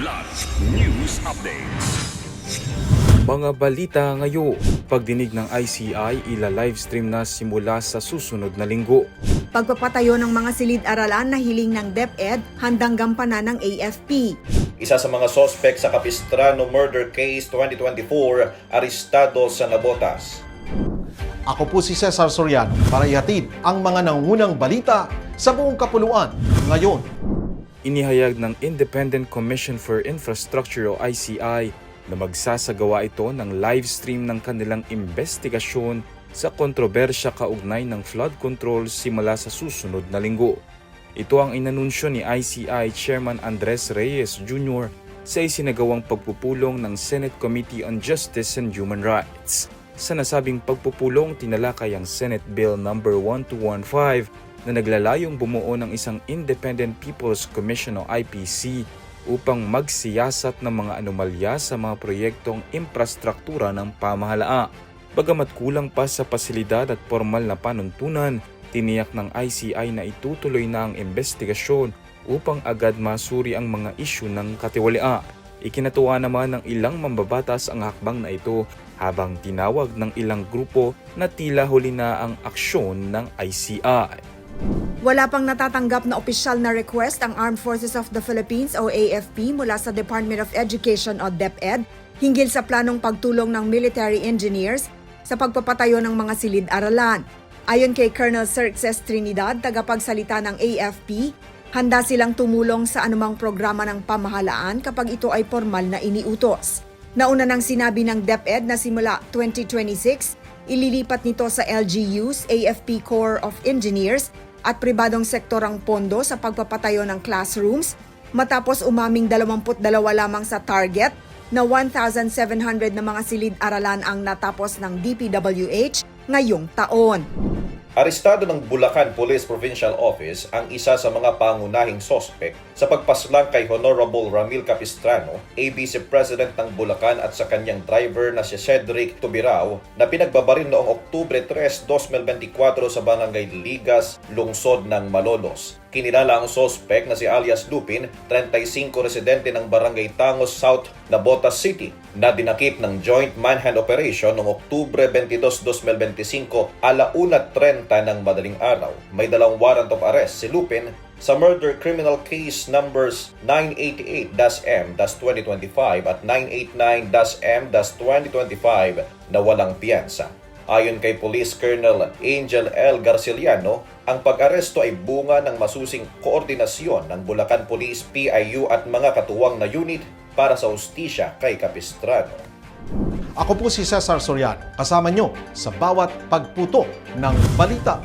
Kidlat News Updates. Mga balita ngayon, pagdinig ng ICI ila-livestream na simula sa susunod na linggo. Pagpapatayo ng mga silid-aralan na hiling ng DepEd handang gampanan ng AFP. Isa sa mga sospek sa Capistrano murder case 2024, arestado sa Nabotas. Ako po si Cesar Soriano para ihatid ang mga nangunang balita sa buong kapuluan ngayon. Inihayag ng Independent Commission for Infrastructure o ICI na magsasagawa ito ng livestream ng kanilang investigasyon sa kontrobersya kaugnay ng flood control simula sa susunod na linggo. Ito ang inanunsyo ni ICI Chairman Andres Reyes Jr. sa isinagawang pagpupulong ng Senate Committee on Justice and Human Rights. Sa nasabing pagpupulong, tinalakay ang Senate Bill No. 1215 na naglalayong bumuo ng isang Independent People's Commission o IPC upang magsiyasat ng mga anomalya sa mga proyektong infrastruktura ng pamahalaan. Bagamat kulang pa sa pasilidad at formal na panuntunan, tiniyak ng ICI na itutuloy na ang investigasyon upang agad masuri ang mga isyu ng katiwalian. Ikinatuwa naman ng ilang mambabatas ang hakbang na ito habang tinawag ng ilang grupo na tila huli na ang aksyon ng ICI. Wala pang natatanggap na opisyal na request ang Armed Forces of the Philippines o AFP mula sa Department of Education o DepEd hinggil sa planong pagtulong ng military engineers sa pagpapatayo ng mga silid-aralan. Ayon kay Colonel Xerxes Trinidad, tagapagsalita ng AFP, handa silang tumulong sa anumang programa ng pamahalaan kapag ito ay formal na iniutos. Nauna nang sinabi ng DepEd na simula 2026, ililipat nito sa LGUs, AFP Corps of Engineers at pribadong sektor ang pondo sa pagpapatayo ng classrooms matapos umaming 22 lamang sa target na 1,700 na mga silid-aralan ang natapos ng DPWH ngayong taon. Arestado ng Bulacan Police Provincial Office ang isa sa mga pangunahing sospek sa pagpaslang kay Honorable Ramil Capistrano, ABC President ng Bulacan at sa kanyang driver na si Cedric Tubirao na pinagbabaril noong Oktubre 3, 2024 sa Barangay Ligas, lungsod ng Malolos. Kinilala ang sospek na si alias Lupin, 35 residente ng Barangay Tangos South, Nabotas City, na dinakip ng Joint Manhunt Operation noong Oktubre 22, 2025 ala 1.30 ng madaling araw. May dalang warrant of arrest si Lupin sa murder criminal case numbers 988-M-2025 at 989-M-2025 na walang piyansa. Ayon kay Police Colonel Angel L. Garciliano, ang pag-aresto ay bunga ng masusing koordinasyon ng Bulacan Police, PIU at mga katuwang na unit para sa ustisya kay Capistrano. Ako po si Cesar Soriano, kasama nyo sa bawat pagputo ng balita.